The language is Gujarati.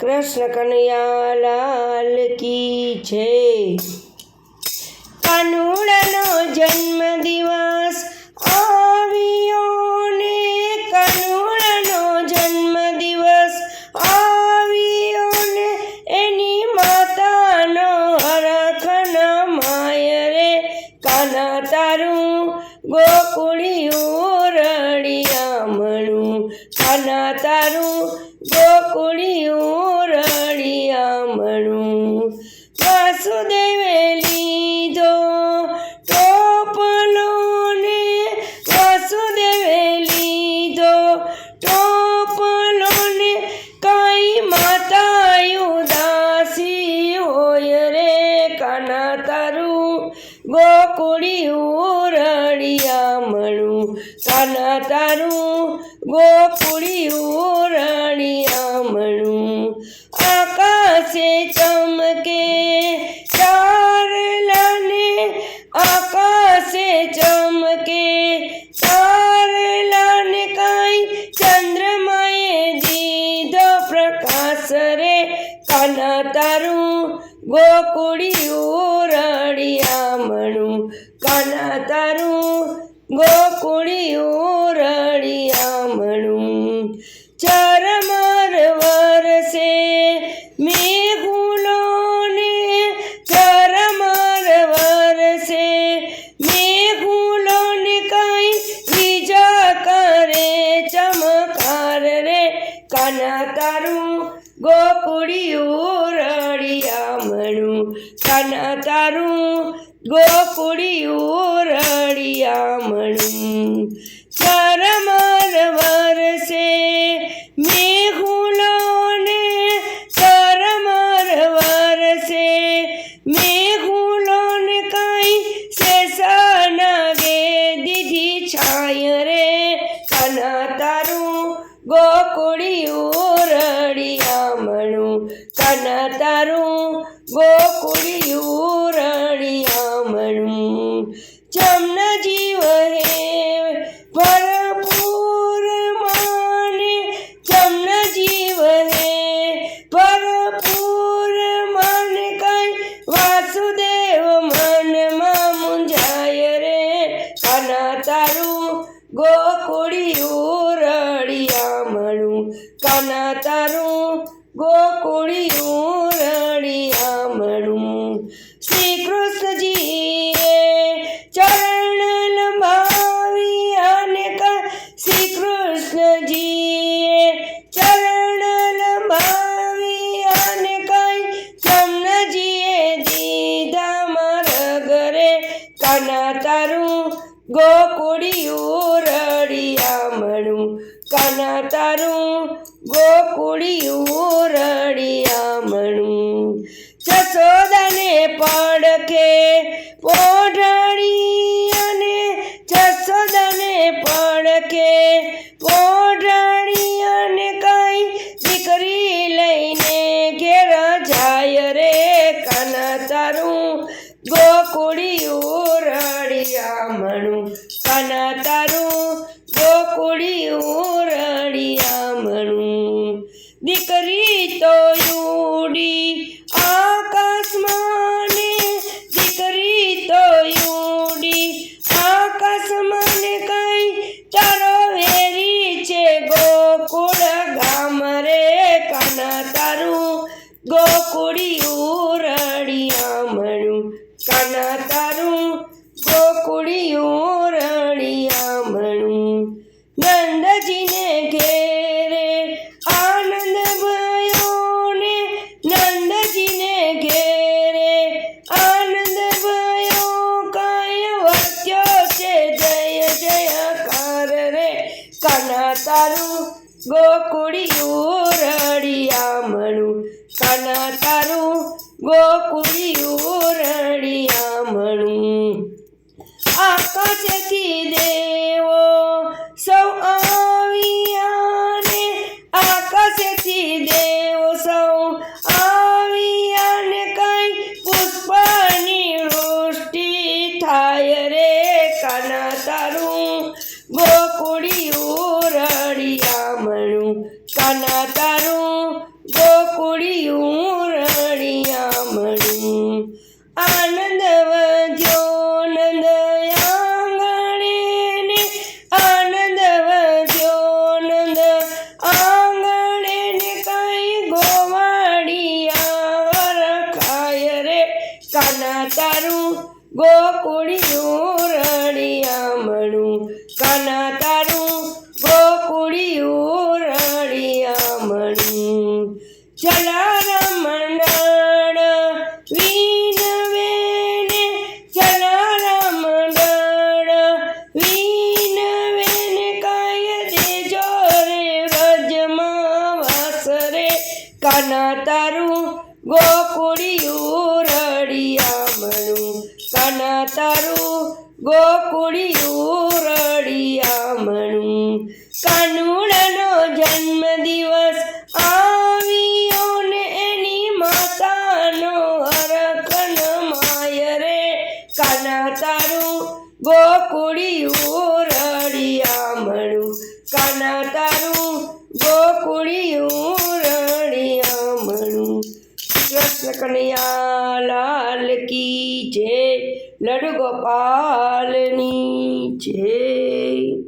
કૃષ્ણ કનૈયા લાલ કી છે કાનુડાનો જન્મ દિવસ આવ્યો ને કાનુડાનો જન્મ દિવસ આવ્યો ને એની માતાનો હરખન માય રે. કાના તારું ગોકુળિયું રડિયામણું કાના તારું ગોકુળિયું આમણું વાસુદેવે તારું ઉરળિયા રડિયામણું કાના તારું? ગોકુળિયું રડિયામણું આકાશે ચમકે તારલાને આકાશે ચમકે તારલાને કાંઈ ચંદ્રમાએ દીધો પ્રકાશ રે. કાના તારું? ગોકુળી ઉર તારું ગોકુળિયું કાના તારું ગોકુળિયું રડિયામણું શરમર વરસે મેઘુલો ને ચરમર વરસે મેઘુલો ને કાંઈ શેષનાગે દીધી છાય રે. કાના તારું ગોકુળિયું રડિયામણું કાના તારું ગોકુળિયું રડિયામણું જમન જીવ હે ભરપૂર માને. જમન જીવ હે ભરપૂર માને. કઈ વાસુદેવ મનમાં મુંજાય રે. કના તારું ગોકુળિયું રડિયામણું કાના તારું ગોકુળિયું શ્રી કૃષ્ણજીએ ચરણ લંબાવી અને શ્રી કૃષ્ણજીએ ચરણ લંબાવી અને કઈ જમનજીએ દીધા મારા ઘરે કાના તારું ગોકુળિયું રડિયામણું કાના તારું ગોકુળિયું રડિયામણું જસોદાને પડખે પોઢાડી અને જસોદાને પડખે પોઢાડી અને કઈ દીકરી લઈને ઘેર જાય રે કાના તારું? ગોકુળિયું રડિયામણું કાના તારું? ગોકુળિયું રડિયામણું દીકરી તો ઉડી તારું ગોકુળિયું રડિયામણું કાના તારું? ગોકુળિયું રડિયામણું નંદજીને ઘેરે આનંદ ભયો ને, નંદજીને ઘેરે આનંદ ભયો. કાય વર્ત્યો છે જય જયકાર રે, કાના તારું? ગોકુળિયું રડિયામણું કાના તારું ગોકુળિયું રડિયામણું આકાશથી દેવો તારું ગોકુળિયું રળિયામણું કાનુડાનો જન્મ દિવસ આવ્યો ને એની માતાનો હરખન માય રે કાના તારું ગોકુળિયું કૃષ્ણ કનૈયા લાલ કી જય લડુ ગોપાલની જય